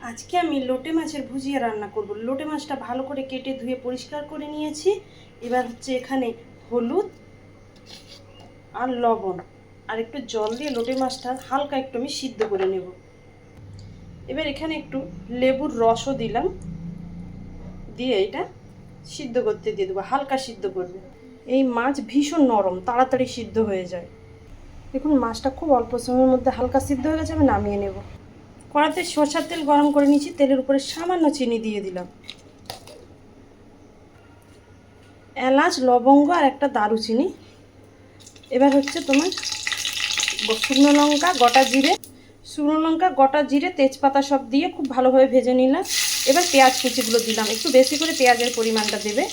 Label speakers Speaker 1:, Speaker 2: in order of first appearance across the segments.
Speaker 1: আজকে আমি লোটে মাছের ভুজিয়া রান্না করব। লোটে মাছটা ভালো করে কেটে ধুয়ে পরিষ্কার করে নিয়েছি। এবার হচ্ছে এখানে হলুদ আর লবণ আর একটু জল দিয়ে লোটে মাছটা হালকা একটু আমি সিদ্ধ করে নেব। এবার এখানে একটু লেবুর রসও দিলাম। দিয়ে এটা সিদ্ধ করতে দিয়ে দেবো, হালকা সিদ্ধ করবে। এই মাছ ভীষণ নরম, তাড়াতাড়ি সিদ্ধ হয়ে যায়। দেখুন, মাছটা খুব অল্প সময়ের মধ্যে হালকা সিদ্ধ হয়ে গেছে, আমি নামিয়ে নেব। কড়াতে সরষার তেল গরম করে নিয়েছি, তেলের উপরে সামান্য চিনি দিয়ে দিলাম। এলাচ, লবঙ্গ আর একটা দারুচিনি। এবার হচ্ছে তোমার শুকনো লঙ্কা, গোটা জিরে। শুকনো লঙ্কা, গোটা জিরে, তেজপাতা সব দিয়ে খুব ভালোভাবে ভেজে নিলাম। এবার পেঁয়াজ কুচিগুলো দিলাম। একটু বেশি করে পেঁয়াজের পরিমাণটা দেবে।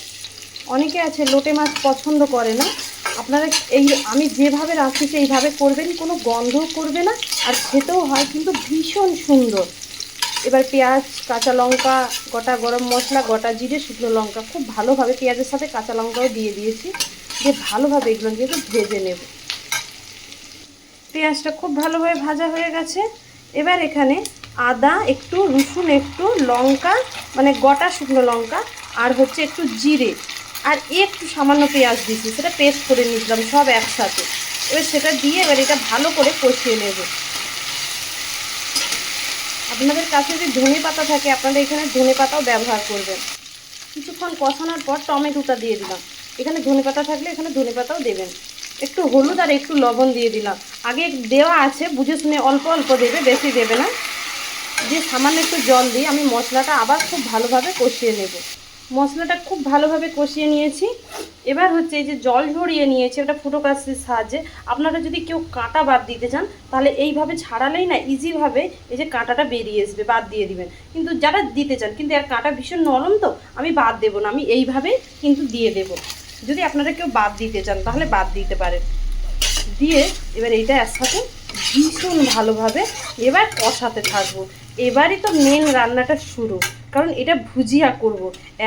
Speaker 1: অনেকে আছে, লোটে মাছ পছন্দ করে না। আপনারা এই, আমি যেভাবে রাঁধছি এইভাবে করবেন, কোনো গন্ধও করবে না, আর খেতেও হয়, কিন্তু ভীষণ সুন্দর। এবার পেঁয়াজ, কাঁচা লঙ্কা, গোটা গরম মশলা, গোটা জিরে, শুকনো লঙ্কা, খুব ভালোভাবে পেঁয়াজের সাথে কাঁচা লঙ্কাও দিয়ে দিয়েছি যে ভালোভাবে এগুলো একটু ভেজে নেব। পেঁয়াজটা খুব ভালোভাবে ভাজা হয়ে গেছে। এবার এখানে আদা, একটু রসুন, একটু লঙ্কা মানে গোটা শুকনো লঙ্কা, আর হচ্ছে একটু জিরে। আর একটু সামান্য পেঁয়াজ দিয়েছি, সেটা পেস্ট করে নিয়েছিলাম সব একসাথে। এবার সেটা দিয়ে এবার এটা ভালো করে কষিয়ে নেব। আপনাদের কাছে যদি ধনে পাতা থাকে, আপনারা এখানে ধনে পাতাও ব্যবহার করবেন। কিছুক্ষণ কষানোর পর টমেটোটা দিয়ে দিলাম। এখানে ধনে পাতা থাকলে এখানে ধনে পাতাও দেবেন। একটু হলুদ আর একটু লবণ দিয়ে দিলাম। আগে দেওয়া আছে, বুঝে শুনে অল্প অল্প দেবে, বেশি দেবে না। দিয়ে সামান্য একটু জল দিয়ে আমি মশলাটা আবার খুব ভালোভাবে কষিয়ে নেব। মশলাটা খুব ভালোভাবে কষিয়ে নিয়েছি। এবার হচ্ছে এই যে জল ঝরিয়ে নিয়েছি ওটা ফুটো সাহায্যে। আপনারা যদি কেউ কাঁটা বাদ দিতে চান, তাহলে এইভাবে ছাড়ালেই না ইজিভাবে এই যে কাঁটাটা বেরিয়ে আসবে, বাদ দিয়ে দিবেন। কিন্তু যারা দিতে চান, কিন্তু এর কাঁটা ভীষণ নরম তো, আমি বাদ দেবো না, আমি এইভাবে কিন্তু দিয়ে দেব। যদি আপনারা কেউ বাদ দিতে চান, তাহলে বাদ দিতে পারেন। দিয়ে এবার এইটা একসাথে ভীষণ ভালোভাবে এবার কষাতে থাকব। এবারই তো মেন রান্নাটা শুরু। কারণ এটা ভুজিয়া করব।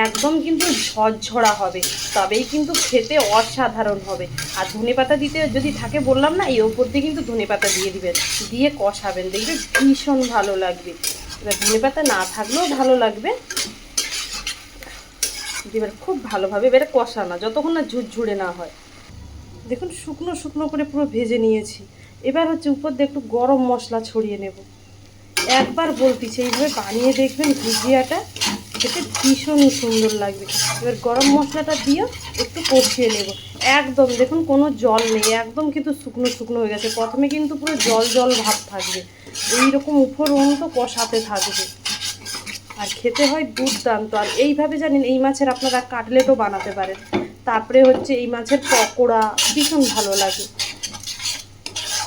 Speaker 1: একদম কিন্তু ঝরঝরা হবে। তবেই কিন্তু খেতে অসাধারণ হবে। আর ধনে পাতা দিতে যদি থাকে বললাম না, এই ওপর দিয়ে কিন্তু ধনে পাতা দিয়ে দিবেন। দিয়ে কষাবেন। দেখবে ভীষণ ভালো লাগবে। এবার ধনে পাতা না থাকলেও ভালো লাগবে। এবার খুব ভালোভাবে এবারে কষানো, যতক্ষণ না ঝুরঝুরে না হয়। দেখুন, শুকনো শুকনো করে পুরো ভেজে নিয়েছি। এবার হচ্ছে উপর দিয়ে একটু গরম মশলা ছড়িয়ে নেব। একবার বলতেছি এইভাবে বানিয়ে দেখবেন ভুজিয়াটা, খেতে ভীষণ সুন্দর লাগবে। এবার গরম মশলাটা দিয়ে একটু কষিয়ে নেব। একদম, দেখুন কোনো জল নেই, একদম কিন্তু শুকনো শুকনো হয়ে গেছে। প্রথমে কিন্তু পুরো জল জল ভাব থাকবে। এইরকম উপর তো কষাতে থাকবে। আর খেতে হয় দুর্দান্ত। আর এইভাবে জানেন, এই মাছের আপনারা কাটলেটও বানাতে পারেন। তারপরে হচ্ছে এই মাছের পকোড়া, ভীষণ ভালো লাগে।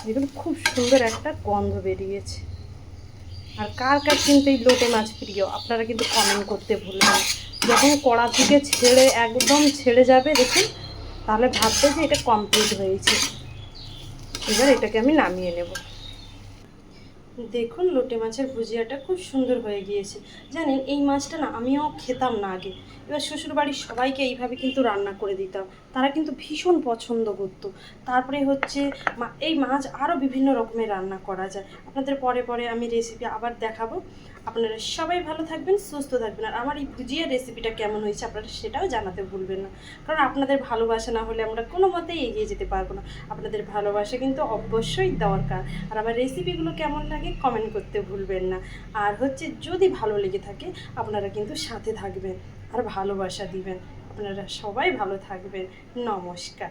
Speaker 1: এগুলো খুব সুন্দর একটা গন্ধ বেরিয়েছে। আর কার কার কিন্তু এই লোটে মাছ প্রিয়? আপনারা কিন্তু কমেন্ট করতে ভুলবেন। যখন কড়া থেকে ছেড়ে, একদম ছেড়ে যাবে, দেখুন, তাহলে ভাববে যে এটা কমপ্লিট হয়েছে। এবার এটাকে আমি নামিয়ে নেব। দেখুন, লোটে মাছের ভুজিয়াটা খুব সুন্দর হয়ে গিয়েছে। জানেন, এই মাছটা না আমিও খেতাম না আগে। এবার শ্বশুরবাড়ির সবাইকে এইভাবে কিন্তু রান্না করে দিতাম। তারা কিন্তু ভীষণ পছন্দ করতো। তারপরে হচ্ছে এই মাছ আরও বিভিন্ন রকমের রান্না করা যায়। আপনাদের পরে পরে আমি রেসিপি আবার দেখাবো। আপনারা সবাই ভালো থাকবেন, সুস্থ থাকবেন। আর আমার এই ভুজিয়া রেসিপিটা কেমন হয়েছে আপনারা সেটাও জানাতে ভুলবেন না। কারণ আপনাদের ভালোবাসা না হলে আমরা কোনো মতেই এগিয়ে যেতে পারব না। আপনাদের ভালোবাসা কিন্তু অবশ্যই দরকার। আর আমার রেসিপিগুলো কেমন লাগে কমেন্ট করতে ভুলবেন না। আর হচ্ছে যদি ভালো লেগে থাকে, আপনারা কিন্তু সাথে থাকবেন। আর ভালোবাসা দিবেন। আপনারা সবাই ভালো থাকবেন। নমস্কার।